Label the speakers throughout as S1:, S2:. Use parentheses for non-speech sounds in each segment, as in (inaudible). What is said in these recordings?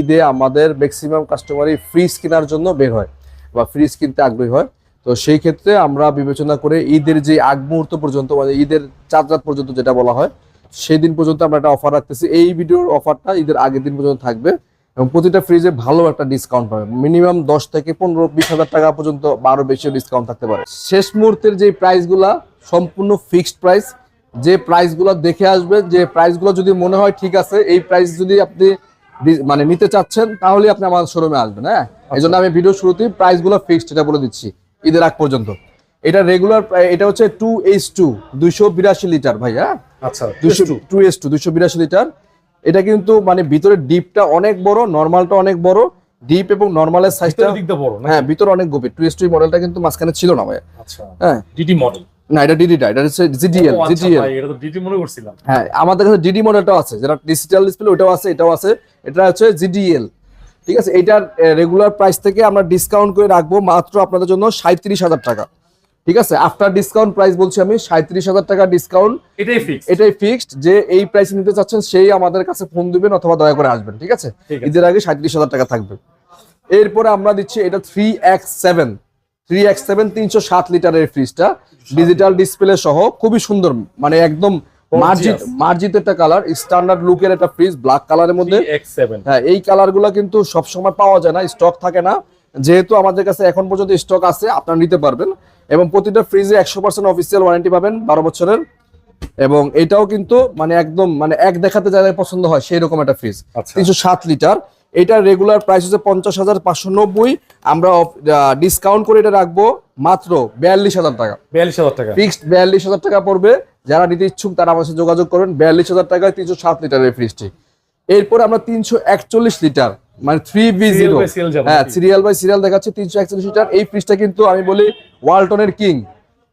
S1: ঈদে আমাদের maximum কাস্টমারই fridge কেনার জন্য বের হয় বা ফ্রিজ কিনতে আগ্রহী হয়। তো সেই ক্ষেত্রে আমরা বিবেচনা করে ঈদের যে আগ মুহূর্ত পর্যন্ত মানে ঈদের চার রাত পর্যন্ত যেটা বলা হয়, সেই দিন পর্যন্ত আমরা একটা অফার রাখতেছি। এই ভিডিওর অফারটা ঈদের আগের দিন পর্যন্ত থাকবে এবং প্রতিটা ফ্রিজে ভালো একটা ডিসকাউন্ট পাবে। মিনিমাম দশ থেকে পনেরো, বিশ হাজার টাকা পর্যন্ত বারো বেশি ডিসকাউন্ট থাকতে পারে। শেষ মুহূর্তের যে প্রাইসগুলা সম্পূর্ণ ফিক্সড প্রাইস যে প্রাইসগুলো দেখে আসবেন, যে প্রাইসগুলো যদি মনে হয় ঠিক আছে, এই প্রাইস যদি আপনি মানে নিতে চাচ্ছেন তাহলে আপনি আমার শোরুমে আসবেন হ্যাঁ? এই জন্য আমি ভিডিও শুরুতেই প্রাইসগুলো ফিক্সড এটা বলে দিচ্ছি ঈদের আগ পর্যন্ত। এটা রেগুলার এটা হচ্ছে টু এইচ টু দুইশো বিরাশি লিটার ভাই হ্যাঁ?
S2: আচ্ছা
S1: দুইশো টু দুইশো বিরাশি লিটার এটা কিন্তু মানে ভিতরে ডিপটা অনেক বড় নর্মালটা অনেক বড়। ডিপ এবং নর্মালের সাইজটা
S2: বড়
S1: হ্যাঁ ভিতরে অনেক গভীর। টু এস টু মডেলটা কিন্তু মাঝখানে ছিল না ভাই
S2: আচ্ছা।
S1: হ্যাঁ।
S2: ডিডি মডেল
S1: না এটা ডিডিটা এটা হচ্ছে জিডিএল
S2: আচ্ছা
S1: জিডিএল
S2: এটা তো ডিডি মনে করছিলাম।
S1: হ্যাঁ আমাদের কাছে ডিডি মডেলটাও আছে যেটা ডিজিটাল ডিসপ্লে ওটাও আছে এটাও আছে। এটা হচ্ছে জিডিএল ঠিক আছে? এটার রেগুলার প্রাইস থেকে আমরা ডিসকাউন্ট করে রাখব মাত্র আপনাদের জন্য সাঁত্রিশ হাজার টাকা। ঠিক আছে? আফটার ডিসকাউন্ট প্রাইস বলছি আমি সাঁত্রিশ হাজার টাকা ডিসকাউন্ট
S2: এটাই ফিক্স
S1: এটাই ফিক্সড যে এই প্রাইস নিতে চাচ্ছেন সেই আমাদের কাছে ফোন দিবেন অথবা দয়া করে আসবেন। ঠিক আছে?
S2: ঠিক আছে।
S1: ঈদের আগে সাঁত্রিশ হাজার টাকা থাকবে। এরপরে আমরা দিচ্ছি এটা three X seven three X seven তিনশো সাত লিটারের ফ্রিজটা ডিজিটাল ডিসপ্লে সহ খুবই সুন্দর মানে একদম মার্জিত মার্জিত একটা কালার স্ট্যান্ডার্ড লুকের একটা ফ্রিজ ব্ল্যাক কালারের মধ্যে। হ্যাঁ এই কালারগুলো কিন্তু সব সময় পাওয়া যায় না স্টক থাকে না। যেহেতু আমাদের কাছে এখন পর্যন্ত স্টক আছে আপনারা নিতে পারবেন। এবং প্রতিটা ফ্রিজে একশো পার্সেন্ট অফিসিয়াল ওয়ারেন্টি পাবেন বারো বছরের। এবং এটাও কিন্তু মানে একদম মানে এক দেখাতে যাদের পছন্দ হয় সেই রকম একটা ফ্রিজ
S2: আচ্ছা।
S1: তিনশো সাত লিটার এটার রেগুলার প্রাইস হচ্ছে পঞ্চাশ হাজার পাঁচশো নব্বই। আমরা ডিসকাউন্ট করে এটা রাখব মাত্র বিয়াল্লিশ হাজার টাকা।
S2: বিয়াল্লিশ হাজার টাকা।
S1: ফিক্সড বিয়াল্লিশ হাজার টাকা পড়বে। যারা নিতে ইচ্ছুক তারা আমার সাথে যোগাযোগ করবেন। বিয়াল্লিশ হাজার টাকায় তিনশো সাত লিটারের ফ্রিজটি এরপর আমরা তিনশো একচল্লিশ লিটার মানে থ্রি বি জিরো হ্যাঁ সিরিয়াল বাই সিরিয়াল দেখাচ্ছে তিনশো একচল্লিশ লিটার। এই ফ্রিজটা কিন্তু আমি বলি ওয়ালটনের কিং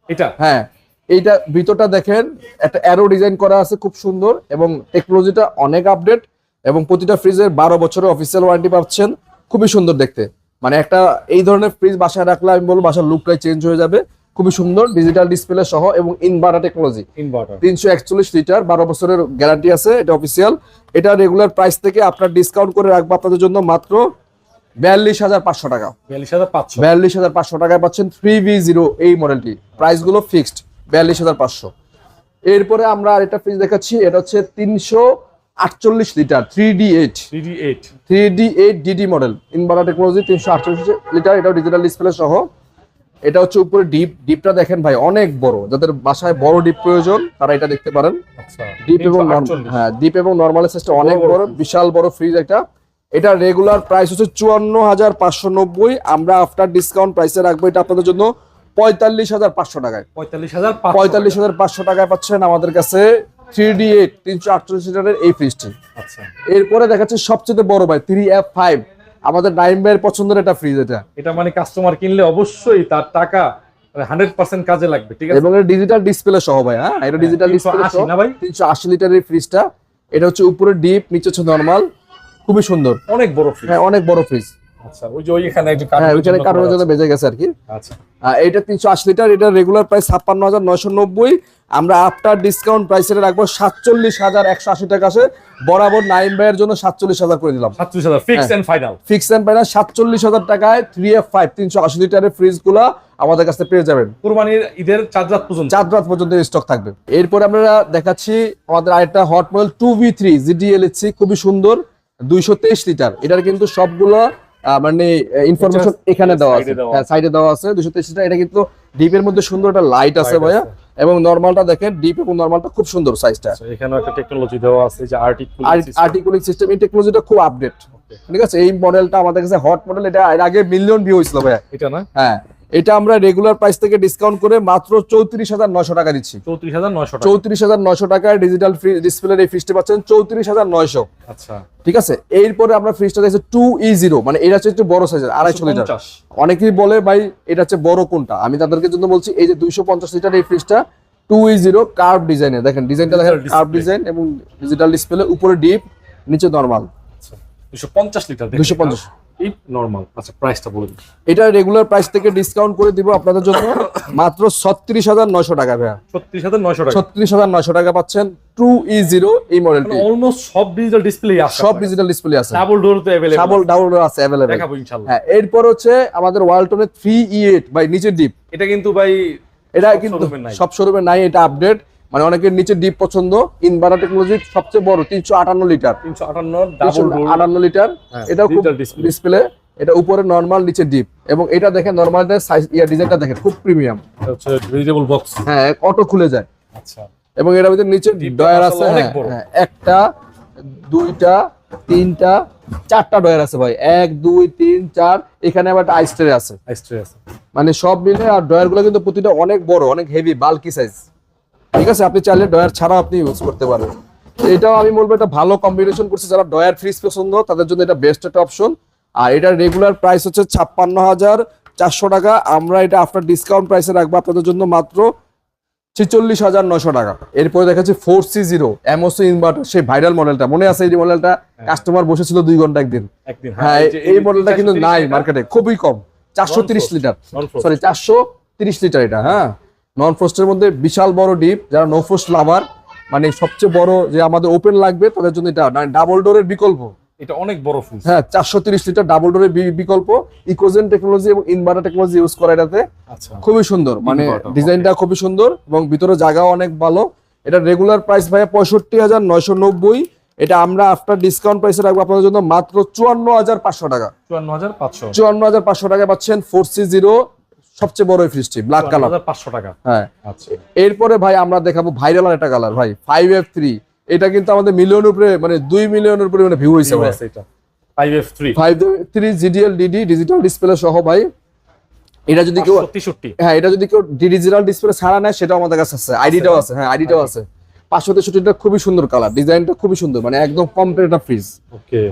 S2: এটা?
S1: হ্যাঁ এইটা ভিতরটা দেখেন একটা অ্যারো ডিজাইন করা আছে খুব সুন্দর এবং টেকনোলজিটা অনেক আপডেট এবং প্রতিটা ফ্রিজের বারো বছরের অফিসিয়াল ওয়ারেন্টি পাচ্ছেন। খুবই সুন্দর দেখতে। মানে একটা এই ধরনের ফ্রিজ বাসায় রাখলে আমি বলব বাসার লুকটাই চেঞ্জ হয়ে যাবে। খুবই সুন্দর ডিজিটাল ডিসপ্লে সহ এবং ইনভার্টার টেকনোলজি
S2: ইনভার্টার
S1: তিনশো একচল্লিশ লিটার বারো বছরের গ্যারান্টি আছে এটা অফিসিয়াল এটা রেগুলার প্রাইস থেকে আপনার ডিসকাউন্ট করে রাখব আপনাদের জন্য মাত্র বিয়াল্লিশ হাজার পাঁচশো টাকা।
S2: বিয়াল্লিশ হাজার পাঁচশো।
S1: বিয়াল্লিশ হাজার পাঁচশো টাকায় পাচ্ছেন থ্রি ভি জিরো এই মডেলটি প্রাইসগুলো ফিক্সড বিয়াল্লিশ হাজার পাঁচশো। এরপরে আমরা আরেকটা ফ্রিজ দেখাচ্ছি এটা হচ্ছে তিনশো আটচল্লিশ litre three D eight three D eight DD model inverter technology তিনশো আটচল্লিশ লিটার এটাও ডিজিটাল ডিসপ্লে সহ। এটা হচ্ছে উপরে ডিপ ডিপটা দেখেন ভাই অনেক বড়। যাদের বাসায় বড় ডিপ প্রয়োজন তারা এটা দেখতে পারেন।
S2: আচ্ছা
S1: ডিপ এবং হ্যাঁ ডিপ এবং নর্মাল সাইজটা অনেক
S2: বড়
S1: বড় বিশাল বড় ফ্রিজ একটা। এটা রেগুলার প্রাইস হচ্ছে চুয়ান্ন হাজার পাঁচশো নব্বই। আমরা আফটার ডিসকাউন্ট প্রাইসে রাখব এটা আপনাদের জন্য পঁয়তাল্লিশ হাজার পাঁচশো টাকায়।
S2: পঁয়তাল্লিশ হাজার
S1: পঁয়তাল্লিশ হাজার পাঁচশো টাকায় পাচ্ছেন আমাদের কাছে থ্রি ডি এইট তিনশো আটচল্লিশ লিটারের এই ফ্রিজটি
S2: আচ্ছা।
S1: এরপরে দেখাচ্ছে সবচেয়ে বড় ভাই থ্রি এফ ফাইভ আমাদের নাইম ভাইয়ের পছন্দের একটা ফ্রিজ এটা।
S2: এটা মানে কাস্টমার কিনলে অবশ্যই তার টাকা হান্ড্রেড পার্সেন্ট কাজে লাগবে ঠিক আছে?
S1: এবং ডিজিটাল ডিসপ্লে সহ ভাই হ্যাঁ? এটা ডিজিটাল ডিসপ্লে সহ।
S2: না ভাই?
S1: তিনশো আশি লিটারের ফ্রিজটা এটা হচ্ছে উপরে ডিপ নিচে হচ্ছে নর্মাল খুবই সুন্দর।
S2: অনেক বড় ফ্রিজ
S1: হ্যাঁ অনেক বড় ফ্রিজ
S2: আচ্ছা ওই যে ওইখানে একটু
S1: হ্যাঁ ওইখানে
S2: জন্য
S1: জন্য বেজে গেছে আর কি।
S2: আচ্ছা।
S1: এটা তিনশো আশি লিটার এটা রেগুলার প্রাইস ছাপ্পান্ন হাজার নয়শো নব্বই। আমরা আফটার ডিসকাউন্ট প্রাইসে রাখব সাতচল্লিশ হাজার একশো আশি টাকা বরাবর নাইন ভাইয়ের জন্য সাতচল্লিশ হাজার করে দিলাম।
S2: সাতত্রিশ হাজার fix and final
S1: fix and final সাতচল্লিশ হাজার টাকায় থ্রি এফ ফাইভ তিনশো আশি লিটারের ফ্রিজগুলো আমাদের কাছে পেয়ে যাবেন।
S2: কুরবানির ঈদের চার রাত পর্যন্ত।
S1: চার রাত পর্যন্ত স্টক থাকবে। এরপরে আমরা দেখাচ্ছি আমাদের আরেকটা hot model two V three GDLSC খুবই সুন্দর দুইশো তেইশ লিটার। এটার কিন্তু সবগুলো মানে ইনফরমেশন এখানে দেওয়া আছে।
S2: দেওয়া
S1: হ্যাঁ সাইডে দেওয়া আছে। দুশো তেইশটা এটা কিন্তু ডিপের মধ্যে সুন্দর একটা লাইট আছে ভাইয়া। এবং নর্মালটা দেখেন ডিপ এবং নর্মালটা খুব সুন্দর সাইজটা
S2: এখানেও একটা টেকনোলজি দেওয়া আছে যে আর্টিক
S1: আর্টিকুলিং সিস্টেম এই টেকনোলজিটা খুব আপডেট ঠিক আছে? এই মডেলটা আমাদের কাছে হট মডেল এটা এর আগে মিলিয়ন ভিউ হয়েছিল ভাইয়া।
S2: এটা না?
S1: হ্যাঁ। এটা আমরা রেগুলার প্রাইস থেকে ডিসকাউন্ট করে মাত্র চৌত্রিশ হাজার নশো টাকা দিচ্ছি।
S2: চৌত্রিশ হাজার নয়শো টাকা।
S1: চৌত্রিশ হাজার নয়শো টাকায় ডিজিটাল ডিসপ্লের এই ফ্রিজটি পাচ্ছেন চৌত্রিশ হাজার নয়শো।
S2: আচ্ছা।
S1: ঠিক আছে? এরপরে আমরা ফ্রিজটা দেখছি টু ই জিরো মানে এটা হচ্ছে একটু বড় সাইজের আড়াইশো লিটার। অনেকেই বলে ভাই এটা হচ্ছে বড় কোনটা? আমি তাদেরকে জন্য বলছি এই যে দুইশো পঞ্চাশ লিটার এই ফ্রিজটা টু ই জিরো কার্ভ ডিজাইনের দেখেন ডিজাইনটা দেখেন কার্ভ ডিজাইন এবং ডিজিটাল ডিসপ্লে উপরে ডিপ নিচে নর্মাল
S2: আচ্ছা। দুশো পঞ্চাশ লিটার
S1: দুশো পঞ্চাশ।
S2: নর্মাল আচ্ছা প্রাইসটা বলে দিন
S1: এটা রেগুলার প্রাইস থেকে ডিসকাউন্ট করে দিব আপনাদের জন্য। (coughs) মাত্র ছত্রিশ হাজার নয়শো টাকা ভাইয়া।
S2: ছত্রিশ হাজার নয়শো টাকা।
S1: ছত্রিশ হাজার নয়শো টাকা পাচ্ছেন টু ই জিরো এই মডেলটি
S2: অলমোস্ট সব ডিজিটাল ডিসপ্লে আছে
S1: সব ডিজিটাল ডিসপ্লে আছে।
S2: ডাবল ডোর তো অ্যাভেলেবল
S1: ডাবল ডাবল আছে অ্যাভেলেবেল
S2: দেখাবো ইনশাআল্লাহ।
S1: হ্যাঁ এরপর হচ্ছে আমাদের ওয়ালটনের থ্রি ই এইট বাই নিচের ডিপ
S2: এটা কিন্তু ভাই
S1: এটা কিন্তু সব শোরুমে নাই এটা আপডেট মানে অনেকের নিচে ডিপ পছন্দ ইনভার্টার টেকনোলজির সবচেয়ে বড় তিনশো আটান্ন লিটার।
S2: তিনশো আটান্ন
S1: আটান্ন লিটার
S2: হ্যাঁ,
S1: এটাও খুব ডিসপ্লে এটা উপরে নর্মাল নিচে ডিপ এবং এটা দেখেন নর্মাল সাইজ ইয়া ডিজাইনটা দেখেন খুব প্রিমিয়াম
S2: ভেজিটেবল বক্স
S1: হ্যাঁ অটো খুলে যায়।
S2: আচ্ছা।
S1: এবং এটার ভিতরে নিচে ডয়ার আছে হ্যাঁ, হ্যাঁ, একটা দুইটা তিনটা চারটা ডয়ার আছে ভাই। এক দুই তিন চার এখানে আবার আইস্ট্রে আছে।
S2: আইস্ট্রে আছে।
S1: মানে সব মিলে আর ডয়ারগুলো কিন্তু প্রতিটা অনেক বড় অনেক হেভি বাল্কি সাইজ ঠিক আছে আপনি চাইলে ডয়ার ছাড়াও আপনি ইউজ করতে পারবেন তো এটাও আমি বলব এটা ভালো কম্বিনেশন করছে যারা ডয়ার ফ্রিজ পছন্দ তাদের জন্য এটা বেস্ট একটা অপশন আর এটার রেগুলার প্রাইস হচ্ছে ছাপ্পান্ন হাজার চারশো টাকা। আমরা এটা আফটার ডিসকাউন্ট প্রাইসে রাখব আপনাদের জন্য মাত্র ছেচল্লিশ হাজার নশো টাকা। এরপরে দেখাচ্ছি four C zero MOC inverter সেই ভাইরাল মডেলটা মনে আছে এই মডেলটা কাস্টমার বসেছিল দুই ঘণ্টা একদিন।
S2: একদিন
S1: হ্যাঁ
S2: এই
S1: মডেলটা কিন্তু নাই মার্কেটে খুবই কম। চারশো তিরিশ লিটার। সরি চারশো তিরিশ লিটার এটা হ্যাঁ। নন ফ্রস্টের মধ্যে বিশাল বড় ডিপ যারা নো ফ্রস্ট লাভার মানে সবচেয়ে বড় যে আমাদের ওপেন লাগবে তাদের জন্য এটা ডাবল ডোরের বিকল্প।
S2: এটা অনেক বড় ফ্রিজ
S1: হ্যাঁ চারশো তিরিশ লিটার ডাবল ডোরের বিকল্প ইকোজেন টেকনোলজি এবং ইনভার্টার টেকনোলজি ইউজ করা এটাতে।
S2: আচ্ছা।
S1: খুবই সুন্দর মানে ডিজাইনটা খুবই সুন্দর এবং ভিতরে জায়গাও অনেক ভালো। এটা রেগুলার প্রাইস ভাইয়া পঁয়ষট্টি হাজার নয়শো নব্বই। এটা আমরা আফটার ডিসকাউন্ট প্রাইসে রাখব আপনাদের জন্য মাত্র চুয়ান্ন হাজার পাঁচশো টাকা।
S2: চুয়ান্ন হাজার পাঁচশো।
S1: চুয়ান্ন হাজার পাঁচশো টাকা পাচ্ছেন ফোর সি জিরো সবচেয়ে বড় ফ্রিজটি ব্ল্যাক কালার
S2: পাঁচশো টাকা।
S1: হ্যাঁ।
S2: আচ্ছা।
S1: এরপরে ভাই আমরা দেখাবো ভাইরাল একটা কালার ভাই ফাইভ এফ থ্রি এটা কিন্তু আমাদের মিলিয়নের উপরে মানে দুই মিলিয়নের উপরে মানে ভিউ হয়েছে ভাই।
S2: এটা। Five F three
S1: five three GDL DD digital display সহ ভাই। এটা যদি কেউ হ্যাঁ এটা যদি কেউ ডিজিটাল ডিসপ্লে ছাড়া নেয় সেটাও আমাদের কাছে আছে। আইডিটাও আছে হ্যাঁ আইডিটাও আছে। পাঁচশো তেষট্টিটা খুবই সুন্দর কালার ডিজাইনটা খুবই সুন্দর মানে একদম কমপ্লিট একটা ফ্রিজ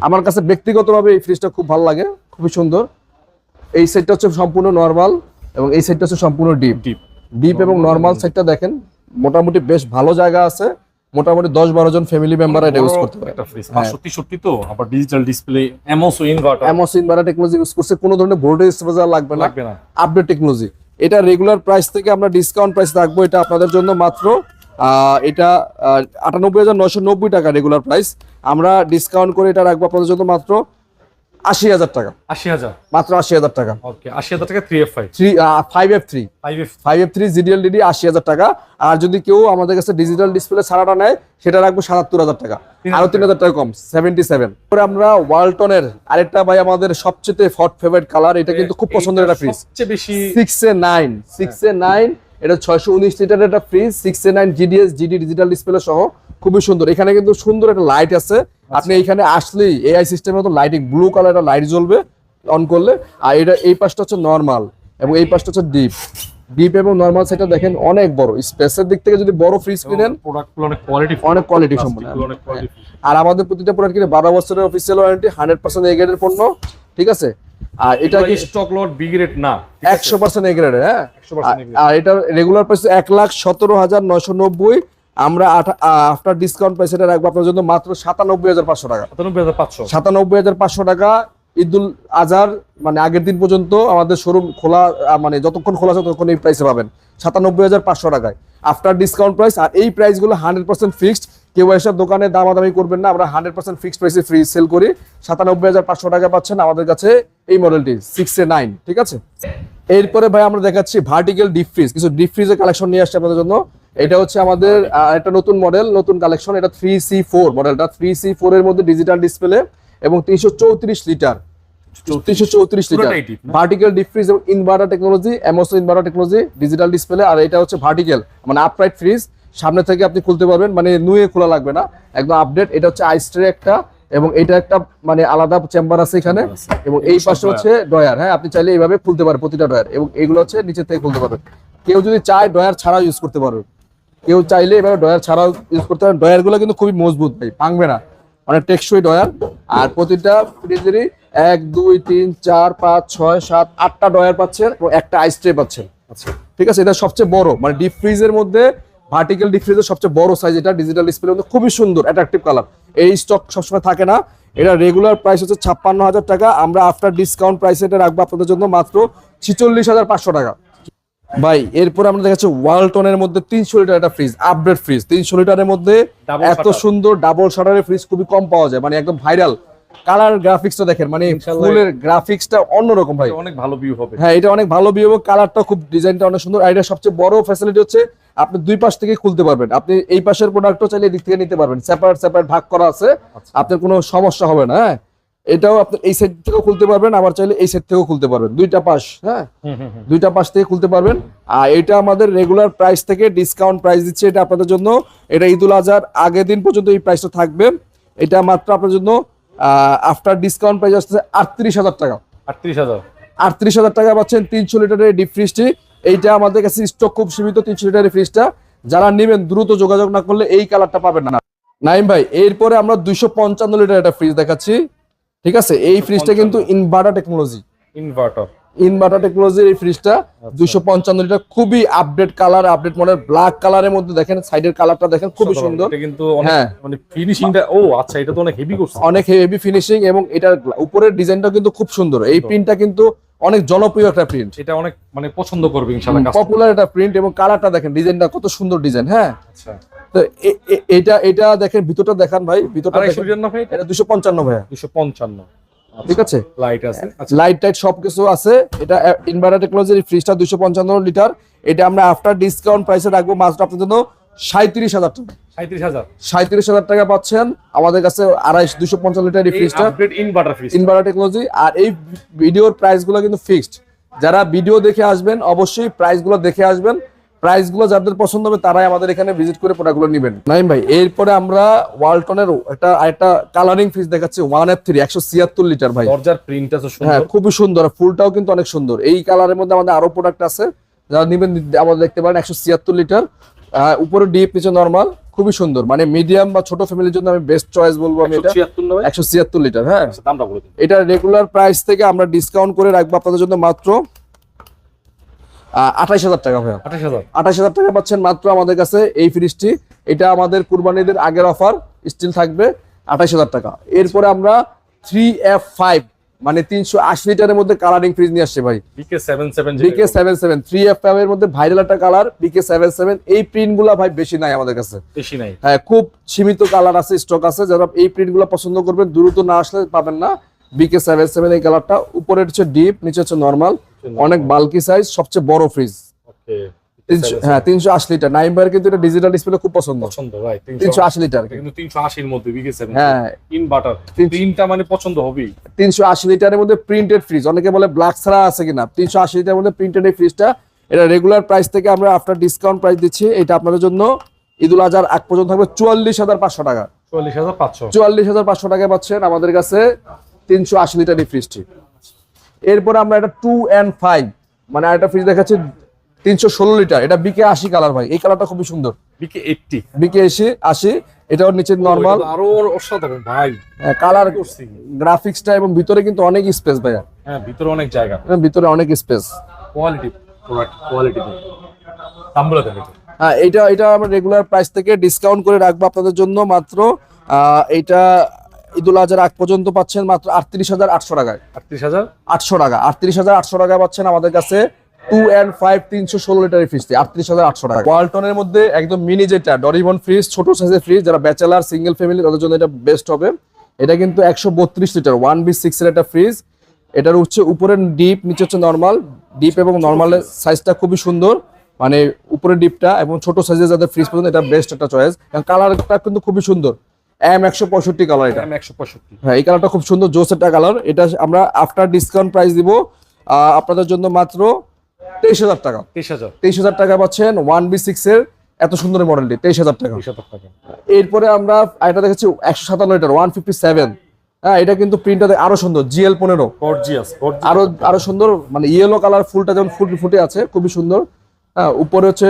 S1: আমার কাছে ব্যক্তিগতভাবে এই ফ্রিজটা খুব ভালো লাগে খুবই সুন্দর। এই সেটটা হচ্ছে সম্পূর্ণ নর্মাল এবং এই সেটটা হচ্ছে সম্পূর্ণ ডিপ
S2: ডিপ
S1: ডিপ এবং নর্মাল সেটটা দেখেন মোটামুটি বেশ ভালো জায়গা আছে মোটামুটি দশ বারো জন ফ্যামিলি মেম্বার এটা ইউজ করতে পারে। হ্যাঁ।
S2: পাঁচশো তেষট্টি তো আবার ডিজিটাল ডিসপ্লে এমওসো ইনভার্টার
S1: অ্যামোস ইনভার্টার টেকনোলজি ইউজ করছে কোনো ধরনের ভোল্টেজ স্ট্রেজার লাগবে না। আপডেট টেকনোলজি এটা রেগুলার প্রাইস থেকে আমরা ডিসকাউন্ট প্রাইস রাখব এটা আপনাদের জন্য মাত্র এটা আটানব্বই হাজার নশো নব্বই টাকা রেগুলার প্রাইস আমরা ডিসকাউন্ট করে এটা রাখব আপনাদের জন্য মাত্র আশি হাজার টাকা।
S2: আশি হাজার?
S1: মাত্র আশি হাজার টাকা।
S2: ওকে আশি হাজার টাকা three F five
S1: three five F three
S2: five F
S1: five F three GDL DD আশি হাজার টাকা। আর যদি কেউ আমাদের কাছে ডিজিটাল ডিসপ্লে ছাড়াটা নেয় সেটা রাখব সাতাত্তর হাজার টাকা। আরও তিন হাজার টাকা কম সেভেন্টি সেভেন আমরা ওয়ালটনের আরেকটা ভাই আমাদের সবচেয়ে হট ফেভারিট কালার এটা কিন্তু খুব পছন্দের একটা fridge six A nine six A nine এটা ছয়শো উনিশ লিটারের একটা fridge six nine GDS GD digital display সহ। খুবই সুন্দর। এখানে কিন্তু সুন্দর একটা লাইট আছে। আপনি এখানে আসলেই এআই সিস্টেমের মতো লাইটিং ব্লু কালার একটা লাইট জ্বলবে অন করলে। আর এটা এই পাশটা হচ্ছে নর্মাল এবং এই পাশটা হচ্ছে ডিপ ডিপ এবং নর্মাল সেটা দেখেন অনেক বড়। স্পেসের দিক থেকে যদি বড় ফ্রিজ কিনেন
S2: অনেক কোয়ালিটি
S1: কোয়ালিটি আর আমাদের প্রতিটা প্রোডাক্ট কিনে বারো বছরের অফিসিয়াল ওয়ারেন্টি হান্ড্রেড পার্সেন্ট এগ্রেডের পণ্য। ঠিক আছে? আর এটা কি
S2: স্টক লট না
S1: হ্যাঁ?
S2: 100%
S1: আর- এটা রেগুলার প্রাইস এক লাখ সতেরো হাজার নয়শো নব্বই আমরা আফটার ডিসকাউন্ট প্রাইস এটা রাখব আপনার জন্য মাত্র সাতানব্বই হাজার পাঁচশো টাকা।
S2: সাতানব্বই হাজার পাঁচশো।
S1: সাতানব্বই হাজার পাঁচশো টাকা ঈদুল আজহার মানে আগের দিন পর্যন্ত আমাদের শোরুম খোলা মানে যতক্ষণ খোলা আছে ততক্ষণ এই প্রাইসে পাবেন সাতানব্বই হাজার পাঁচশো টাকায়। আফটার ডিসকাউন্ট প্রাইস আর এই প্রাইসগুলো হান্ড্রেড পার্সেন্ট ফিক্সড কেউ এসে দোকানে দামাদামি করবেন না। আমরা হান্ড্রেড পার্সেন্ট ফিক্সড প্রাইসে ফ্রি সেল করি। সাতানব্বই হাজার পাঁচশো টাকা পাচ্ছেন আমাদের কাছে এই মডেলটি সিক্স এ নাইন ঠিক আছে? এরপরে ভাই আমরা দেখাচ্ছি ভার্টিক্যাল ডিপ ফ্রিজ কিছু ডিপ ফ্রিজের কালেকশন নিয়ে আসছে আপনাদের জন্য। এটা হচ্ছে আমাদের একটা নতুন মডেল নতুন কালেকশন এটা থ্রি সি ফোর মডেলটা থ্রি সি ফোর এর মধ্যে ডিজিটাল ডিসপ্লে এবং তিনশো চৌত্রিশ লিটার তিনশো চৌত্রিশ লিটার ভার্টিক্যাল ডিপ ফ্রিজ এবং inverter technology MOSO inverter technology digital display আর এটা হচ্ছে ভার্টিক্যাল মানে আপরাইট ফ্রিজ সামনে থেকে আপনি খুলতে পারবেন মানে নুয়ে খোলা লাগবে না। একদম আপডেট এটা হচ্ছে আইস্ট্রে একটা এবং এটা একটা মানে আলাদা চেম্বার আছে এখানে। এবং এই পাশে হচ্ছে ডয়ার হ্যাঁ আপনি চাইলে এইভাবে খুলতে পারেন প্রতিটা ডয়ার এবং এগুলো হচ্ছে নিচে থেকে খুলতে পারবেন। কেউ যদি চায় ডয়ার ছাড়াও ইউজ করতে পারবে। কেউ চাইলে এভাবে ডয়ার ছাড়াও ইউজ করতে পারেন। ডয়ারগুলো কিন্তু খুবই মজবুত ভাই ভাঙবে না। অনেক টেকসই ডয়ার আর প্রতিটা ফ্রিজেরই এক দুই তিন চার পাঁচ ছয় সাত আটটা ডয়ার পাচ্ছেন এবং একটা আইস ট্রে পাচ্ছেন।
S2: আচ্ছা।
S1: ঠিক আছে এটা সবচেয়ে বড় মানে ডিপ ফ্রিজের মধ্যে ভার্টিক্যাল ফ্রিজের সবচেয়ে বড় সাইজ এটা ডিজিটাল ডিসপ্লের মধ্যে খুবই সুন্দর অ্যাট্রাকটিভ কালার এই স্টক সবসময় থাকে না। এটা রেগুলার প্রাইস হচ্ছে ছাপ্পান্ন হাজার টাকা। আমরা আফটার ডিসকাউন্ট প্রাইস এটা রাখব আপনাদের জন্য মাত্র ছিচল্লিশ হাজার পাঁচশো টাকা। ভাই এরপর আমরা দেখাচ্ছি ওয়ালটনের মধ্যে তিনশো লিটার একটা ফ্রিজ আপডেট ফ্রিজ তিনশো লিটারের মধ্যে এত সুন্দর ডাবল শাটারের ফ্রিজ খুবই কম পাওয়া যায়। মানে একদম ভাইরাল কালার গ্রাফিক্সটা দেখেন মানে ফুলের গ্রাফিক্সটা অন্যরকম ভাই।
S2: অনেক ভালো ভিউ হবে।
S1: হ্যাঁ এটা অনেক ভালো বিয়ে এবং কালারটা খুব ডিজাইনটা অনেক সুন্দর। আর এটা সবচেয়ে বড় ফ্যাসিলিটি হচ্ছে আপনি দুই পাশ থেকে খুলতে পারবেন। আপনি এই পাশের প্রোডাক্টও চাইলে এদিক থেকে নিতে পারবেন। সেপারেট সেপারেট ভাগ করা আছে
S2: আচ্ছা।
S1: আপনার কোনো সমস্যা হবে না হ্যাঁ। এটাও আপনি এই সাইড থেকেও খুলতে পারবেন আবার চাইলে এই সাইড থেকেও খুলতে পারবেন। দুইটা পাশ হ্যাঁ। দুইটা পাশ থেকে খুলতে পারবেন। আর এটা আমাদের রেগুলার প্রাইস থেকে ডিসকাউন্ট প্রাইস দিচ্ছে এটা আপনাদের জন্য। এটা ঈদুল আজহার আগের দিন পর্যন্ত এই প্রাইসটা থাকবে। এটা মাত্র আপনার জন্য আফটার ডিসকাউন্ট প্রাইস আসছে আটত্রিশ হাজার টাকা।
S2: আটত্রিশ হাজার।
S1: আটত্রিশ হাজার টাকা পাচ্ছেন তিনশো লিটারের ডিপ ফ্রিজটি এইটা আমাদের কাছে স্টক খুব সীমিত তিনশো লিটারের ফ্রিজটা যারা নেবেন দ্রুত যোগাযোগ না করলে এই কালারটা পাবেন না। নাইম ভাই এরপরে আমরা দুইশো পঞ্চান্ন লিটার একটা ফ্রিজ দেখাচ্ছি। ঠিক আছে? এই ফ্রিজটা কিন্তু inverter technology
S2: inverter
S1: inverter technology এই ফ্রিজটা আচ্ছা। দুইশো পঞ্চান্ন লিটার খুবই update colour update model black কালারের মধ্যে দেখেন সাইডের কালারটা দেখেন খুবই সুন্দর।
S2: কিন্তু
S1: হ্যাঁ।
S2: মানে ফিনিশিংটা ও আচ্ছা এটা তো অনেক হেভি করছে।
S1: অনেক হেভি ফিনিশিং এবং এটার উপরের ডিজাইনটা কিন্তু খুব সুন্দর। এই প্রিন্টটা কিন্তু অনেক জনপ্রিয় একটা প্রিন্ট
S2: এটা অনেক মানে পছন্দ করবে ইনশাআল্লাহ
S1: পপুলার একটা প্রিন্ট এবং কালারটা দেখেন ডিজাইনটা কত সুন্দর ডিজাইন হ্যাঁ।
S2: আচ্ছা।
S1: তো এটা এটা দেখেন ভিতরটা দেখান ভাই ভিতরটা
S2: দুইশো পঞ্চান্ন ভাই
S1: দুইশো পঞ্চান্ন। ঠিক আছে?
S2: লাইট আছে। আচ্ছা।
S1: লাইট টাইট সবকিছু আছে। এটা ইনভার্টার টেকনোলজির ফ্রিজটা দুশো পঞ্চান্ন লিটার এটা আমরা আফটার ডিসকাউন্ট প্রাইসে রাখব মাত্র আপনার জন্য সাঁত্রিশ হাজার টাকা।
S2: সাঁত্রিশ হাজার।
S1: টাকা পাচ্ছেন। আমাদের কাছে আড়াইশ দুশো পঞ্চান্ন লিটার ফ্রিজটা
S2: ইনভার্টার
S1: টেকনোলজি আর এই ভিডিওর প্রাইসগুলো কিন্তু ফিক্সড যারা ভিডিও দেখে আসবেন অবশ্যই প্রাইসগুলো দেখে আসবেন। প্রাইসগুলো যাদের পছন্দ হবে তারাই আমাদের এখানে ভিজিট করে প্রোডাক্টগুলো নেবেন। নাইম ভাই এরপরে আমরা ওয়ালটনের একটা একটা কালারিং ফ্রিজ দেখাচ্ছি ওয়ান এফ থ্রি একশো ছিয়াত্তর লিটার ভাই।
S2: দরজার প্রিন্ট আছে
S1: হ্যাঁ খুবই সুন্দর ফুলটাও কিন্তু অনেক সুন্দর। এই কালারের মধ্যে আমাদের আরও প্রোডাক্ট আছে যারা নেবেন আমাদের দেখতে পারেন একশো ছিয়াত্তর লিটার উপরে ডিপ নিচে নর্মাল খুবই সুন্দর। মানে মিডিয়াম বা ছোট ফ্যামিলির জন্য আমি বেস্ট চয়েস বলব আমি এটা।
S2: 176 না ভাই?
S1: একশো ছিয়াত্তর লিটার হ্যাঁ। এটা রেগুলার প্রাইস থেকে আমরা ডিসকাউন্ট করে রাখব আপনাদের জন্য মাত্র আঠাইশ হাজার টাকা ভাইয়া।
S2: আঠাশ হাজার।
S1: আঠাশ হাজার টাকা পাচ্ছেন মাত্র আমাদের কাছে এই ফ্রিজটি এটা আমাদের কুরবানিদের আগের অফার স্টিল থাকবে আঠাশ হাজার টাকা। এরপরে আমরা থ্রি এফ ফাইভ মানে তিনশো আশি লিটারের মধ্যে কালারিং ফ্রিজ নিয়ে আসছে ভাই।
S2: BK seven seven
S1: BK seven seven three F five এর মধ্যে ভাইরাল একটা কালার বিকে সেভেন সেভেন এই প্রিন্টগুলা ভাই বেশি নাই আমাদের কাছে।
S2: বেশি নাই।
S1: হ্যাঁ খুব সীমিত কালার আছে স্টক আছে। যারা এই প্রিন্টগুলো পছন্দ করবেন দ্রুত না আসলে পাবেন না। বিকে সেভেন সেভেন এই কালারটা উপরে হচ্ছে ডিপ নিচে হচ্ছে নর্মাল অনেক বাল্কি সাইজ সবচেয়ে বড় ফ্রিজ হ্যাঁ তিনশো আশি লিটার নাইন বার কিন্তু এটা ডিজিটাল ডিসপ্লে খুব পছন্দ।
S2: পছন্দ ভাই
S1: তিনশো আশি। লিটার
S2: কিন্তু তিনশো আশির মধ্যে বিকে সেভেন
S1: হ্যাঁ।
S2: ইনভার্টার তিনটা মানে পছন্দ হবেই।
S1: তিনশো আশি লিটারের মধ্যে প্রিন্টেড ফ্রিজ অনেকে বলে ব্ল্যাক ছাড়া আছে কিনা। তিনশো আশি লিটারের মধ্যে প্রিন্টেড এই ফ্রিজটা এটা রেগুলার প্রাইস থেকে আমরা আফটার ডিসকাউন্ট প্রাইস দিচ্ছি। এটা আপনাদের জন্য ঈদুল আজহার আগ পর্যন্ত থাকবে চুয়াল্লিশ হাজার পাঁচশো টাকা।
S2: চুয়াল্লিশ হাজার পাঁচশো।
S1: চুয়াল্লিশ হাজার পাঁচশো টাকায় পাচ্ছেন আমাদের কাছে তিনশো আশি লিটার এই ফ্রিজটি এরপর আমরা এটা টু অ্যান্ড ফাইভ মানে একটা ফ্রিজ দেখাচ্ছি তিনশো ষোলো লিটার। এটা বিকে আশি কালার ভাই এই কালারটা খুবই সুন্দর।
S2: বিকে এইটটি
S1: বিকে এসে আশি এটাও নিচে নর্মাল
S2: আরও অসাধারণ ভাই।
S1: কালার গ্রাফিক্সটা এবং ভিতরে কিন্তু অনেক স্পেস ভাইয়া।
S2: হ্যাঁ ভিতরে অনেক জায়গা।
S1: এর ভিতরে অনেক স্পেস
S2: কোয়ালিটি প্রোডাক্ট কোয়ালিটি দাম বলে
S1: হ্যাঁ এটা এটা আমরা রেগুলার প্রাইস থেকে ডিসকাউন্ট করে রাখব আপনাদের জন্য। মাত্র এটা ঈদুল আজহার আগ পর্যন্ত পাচ্ছেন মাত্র আটত্রিশ হাজার আটশো টাকায়।
S2: আটত্রিশ হাজার?
S1: আটশো টাকা। আটত্রিশ হাজার আটশো টাকা পাচ্ছেন আমাদের কাছে টু অ্যান্ড ফাইভ তিনশো ষোলো লিটারের ফ্রিজ আটত্রিশ হাজার আটশো টাকা। ওয়ালটনের মধ্যে একদম মিনি যেটা ডরিমন ফ্রিজ ছোট সাইজের ফ্রিজ যারা ব্যাচেলার সিঙ্গেল ফ্যামিলি তাদের জন্য এটা বেস্ট হবে। এটা কিন্তু একশো বত্রিশ লিটার ওয়ান বি সিক্স এর একটা ফ্রিজ এটার হচ্ছে উপরের ডিপ নিচে হচ্ছে নর্মাল ডিপ এবং নর্মালের সাইজটা খুবই সুন্দর। মানে উপরের ডিপটা এবং ছোট সাইজের যাদের ফ্রিজ পর্যন্ত এটা বেস্ট একটা চয়েস কারণ কালারটা কিন্তু খুবই সুন্দর। এম একশো পঁয়ষট্টি কালার এটা।
S2: দাম একশো পঁয়ষট্টি।
S1: হ্যাঁ এই কালারটা খুব সুন্দর জোস একটা কালার এটা আমরা আফটার ডিসকাউন্ট প্রাইস দিব আপনাদের জন্য মাত্র তেইশ হাজার টাকা।
S2: তেইশ হাজার।
S1: তেইশ হাজার টাকা পাচ্ছেন ওয়ান বি সিক্স এর এত সুন্দর মডেলটি তেইশ হাজার টাকা। এরপরে আমরা এটা দেখেছি একশো সাতান্ন লিটার ওয়ান ফিফটি সেভেন। হ্যাঁ এটা কিন্তু প্রিন্টটা আরও সুন্দর জিএল পনেরো। আরও আরও সুন্দর মানে ইয়েলো কালার ফুলটা যেমন ফুটে ফুটে আছে খুবই সুন্দর। হ্যাঁ উপরে হচ্ছে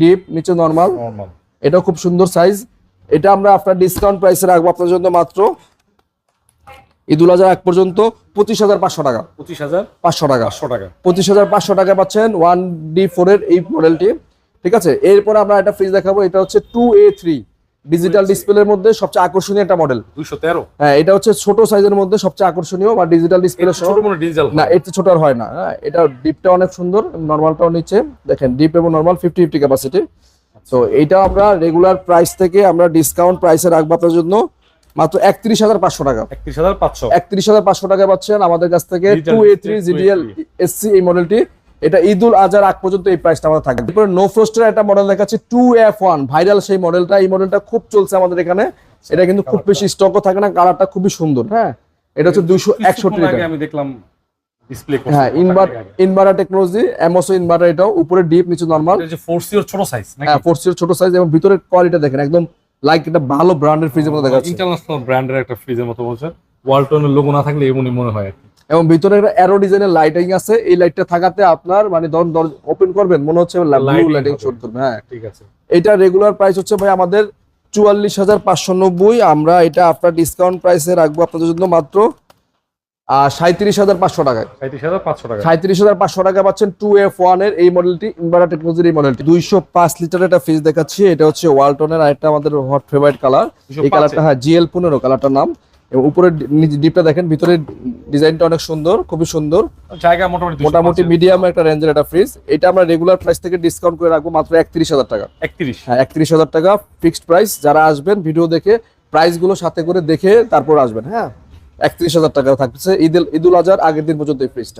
S1: ডিপ নিচে নর্মাল
S2: নর্মাল
S1: এটাও খুব সুন্দর সাইজ এটা আমরা আপনার ডিসকাউন্ট প্রাইসে রাখব আপনার জন্য মাত্র ঈদুল আজহার এক পর্যন্ত পঁচিশ হাজার পাঁচশো টাকা।
S2: পঁচিশ হাজার
S1: পাঁচশো টাকা।
S2: পাঁচশো টাকা।
S1: পঁচিশ হাজার পাঁচশো টাকা পাচ্ছেন ওয়ান ডি ফোর এর এই মডেলটি ঠিক আছে? এরপর আমরা একটা ফ্রিজ দেখাবো এটা হচ্ছে টু এ থ্রি ডিজিটাল ডিসপ্লের মধ্যে সবচেয়ে আকর্ষণীয় একটা মডেল
S2: দুইশো তেরো।
S1: হ্যাঁ এটা হচ্ছে ছোট সাইজের মধ্যে সবচেয়ে আকর্ষণীয় বা ডিজিটাল ডিসপ্লে
S2: ছোট মনে ডিজিটাল
S1: না এর ছোট আর হয় না। হ্যাঁ এটা ডিপটা অনেক সুন্দর নর্মালটাও নিচে। দেখেন ডিপ এবং নর্মাল ফিফটি ফিফটি ক্যাপাসিটি তো এইটা আমরা রেগুলার প্রাইস থেকে আমরা ডিসকাউন্ট প্রাইসে রাখব আপনার জন্য মাত্র একত্রিশ হাজার পাঁচশো টাকা।
S2: একত্রিশ হাজার পাঁচশো।
S1: একত্রিশ হাজার পাঁচশো টাকা পাচ্ছেন আমাদের কাছ থেকে two A three GDL SC এই মডেলটি এটা ঈদুল আজহার আগ পর্যন্ত এই প্রাইসটা আমাদের থাকবে এরপরে নো ফ্রস্টের একটা মডেল দেখাচ্ছে টু এফ ওয়ান ভাইরাল সেই মডেলটা এই মডেলটা খুব চলছে আমাদের এখানে। এটা কিন্তু খুব বেশি স্টকও থাকে না কালারটা খুবই সুন্দর হ্যাঁ? এটা হচ্ছে দুশো একষট্টি টাকা।
S2: আমি দেখলাম ডিসপ্লে
S1: হ্যাঁ inver inverter technology MOSO inverter এটাও উপরে ডিপ নিচে নর্মাল
S2: ফোর সিওর ছোট সাইজ
S1: হ্যাঁ ফোর ছোট সাইজ এবং কোয়ালিটি দেখেন একদম লাইক একটা ভালো ব্র্যান্ডের ফ্রিজের মতো দেখা যাচ্ছে
S2: ইন্টারন্যাশনাল ব্র্যান্ডের একটা ফ্রিজের মতো বলছে। ওয়ালটনের লোগো না থাকলে এমনই মনে হয় আর কি।
S1: এবং ভিতরে একটা অ্যারো ডিজাইনের লাইটিং আছে। এই লাইটটা থাকাতে আপনার মানে ধরুন ওপেন করবেন মনে হচ্ছে ব্লু লাইটিং। শোট করবে হ্যাঁ।
S2: ঠিক আছে।
S1: এটা রেগুলার প্রাইস হচ্ছে ভাই আমাদের চুয়াল্লিশ হাজার পাঁচশো নব্বই। আমরা এটা আপনার ডিসকাউন্ট প্রাইসে রাখব আপনাদের জন্য মাত্র সাঁত্রিশ হাজার পাঁচশো টাকায়।
S2: সাঁত্রিশ হাজার পাঁচশো টাকা।
S1: পাচ্ছেন টু এফ ওয়ানের এই মডেলটি ইনভার্টার টেকনোলজির এই মডেলটি। দুইশো পাঁচ লিটারের একটা ফ্রিজ দেখাচ্ছি এটা হচ্ছে ওয়ালটনের আরেকটা আমাদের হট ফেভারিট কালার এই কালারটা হ্যাঁ জিএল পনেরো কালারটার নাম। এবং উপরে ডিপটা দেখেন ভিতরে ডিজাইনটা অনেক সুন্দর খুবই সুন্দর।
S2: জায়গা মোটামুটি
S1: মোটামুটি মিডিয়াম একটা রেঞ্জের একটা ফ্রিজ এটা আমরা রেগুলার প্রাইস থেকে ডিসকাউন্ট করে রাখব মাত্র একত্রিশ হাজার টাকা।
S2: একত্রিশ।
S1: হ্যাঁ একত্রিশ হাজার টাকা ফিক্সড প্রাইস যারা আসবেন ভিডিও দেখে প্রাইসগুলো সাথে করে দেখে তারপর আসবেন হ্যাঁ। একত্রিশ হাজার টাকা থাকছে ঈদ ঈদুল আজহার আগের দিন পর্যন্ত এই ফ্রিজটা